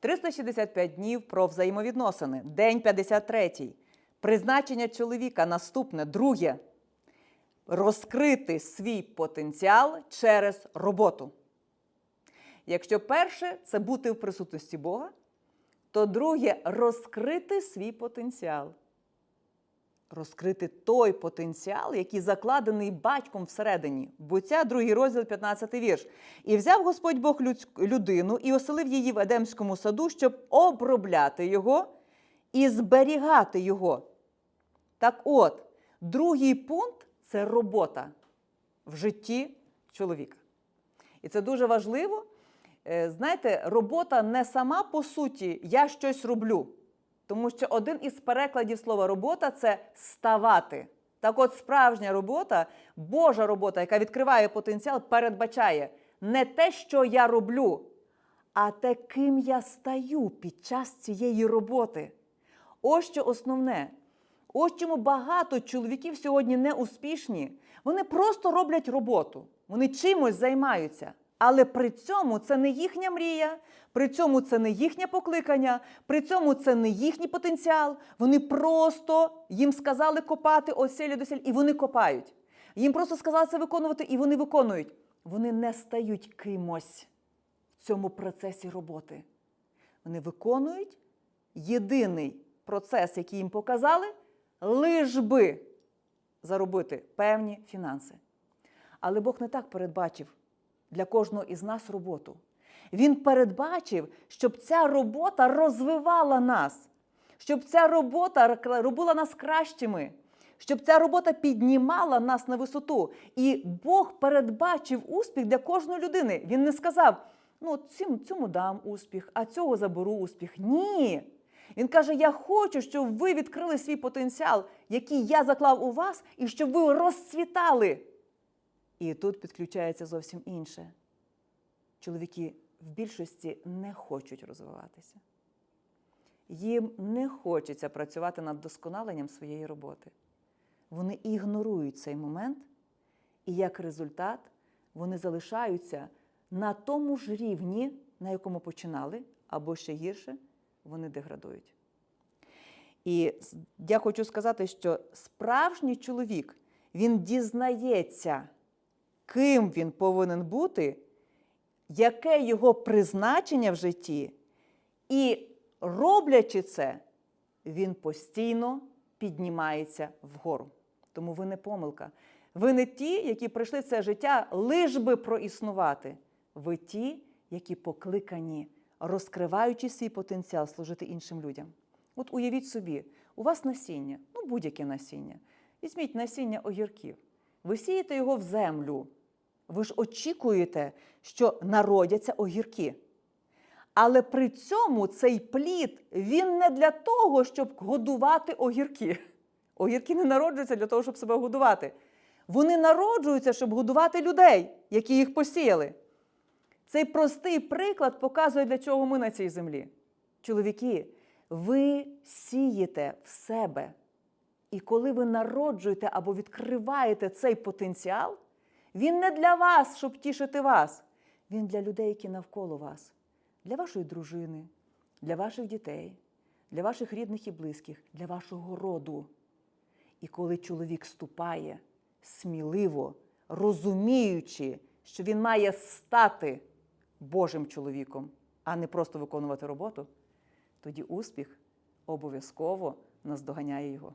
365 днів про взаємовідносини. День 53. Призначення чоловіка наступне, друге. Розкрити свій потенціал через роботу. Якщо перше це бути в присутності Бога, то друге розкрити свій потенціал. Розкрити той потенціал, який закладений батьком всередині. Буття, другий розділ, 15 вірш. І взяв Господь Бог людину і оселив її в Едемському саду, щоб обробляти його і зберігати його. Так от, другий пункт це робота в житті чоловіка. І це дуже важливо. Е, Знаєте, робота не сама по суті я щось роблю. Тому що один із перекладів слова робота це ставати. Так от справжня робота, Божа робота, яка відкриває потенціал, передбачає не те, що я роблю, а те, ким я стаю під час цієї роботи. Ось що основне. Ось чому багато чоловіків сьогодні не успішні. Вони просто роблять роботу, вони чимось займаються. Але при цьому це не їхня мрія, при цьому це не їхнє покликання, при цьому це не їхній потенціал. Вони просто їм сказали копати оселі досель, і вони копають. Їм просто сказали це виконувати, і вони виконують. Вони не стають кимось в цьому процесі роботи. Вони виконують єдиний процес, який їм показали, лиш би заробити певні фінанси. Але Бог не так передбачив для кожного із нас роботу. Він передбачив, щоб ця робота розвивала нас, щоб ця робота робила нас кращими, щоб ця робота піднімала нас на висоту. І Бог передбачив успіх для кожної людини. Він не сказав: ну, цьому, цьому дам успіх, а цього заберу успіх. Ні. Він каже: Я хочу, щоб ви відкрили свій потенціал, який я заклав у вас, і щоб ви розцвітали. І тут підключається зовсім інше. Чоловіки в більшості не хочуть розвиватися. Їм не хочеться працювати над досконаленням своєї роботи. Вони ігнорують цей момент, і як результат вони залишаються на тому ж рівні, на якому починали, або ще гірше, вони деградують. І я хочу сказати, що справжній чоловік він дізнається, ким він повинен бути, яке його призначення в житті, і роблячи це, він постійно піднімається вгору. Тому ви не помилка. Ви не ті, які прийшли це життя лиш би проіснувати. Ви ті, які покликані, розкриваючи свій потенціал, служити іншим людям. От уявіть собі, у вас насіння, ну будь-яке насіння. Візьміть насіння огірків. Ви сієте його в землю. Ви ж очікуєте, що народяться огірки. Але при цьому цей плід він не для того, щоб годувати огірки. Огірки не народжуються для того, щоб себе годувати. Вони народжуються, щоб годувати людей, які їх посіяли. Цей простий приклад показує, для чого ми на цій землі. Чоловіки, ви сієте в себе. І коли ви народжуєте або відкриваєте цей потенціал, він не для вас, щоб тішити вас. Він для людей, які навколо вас, для вашої дружини, для ваших дітей, для ваших рідних і близьких, для вашого роду. І коли чоловік ступає сміливо, розуміючи, що він має стати Божим чоловіком, а не просто виконувати роботу, тоді успіх обов'язково наздоганяє його.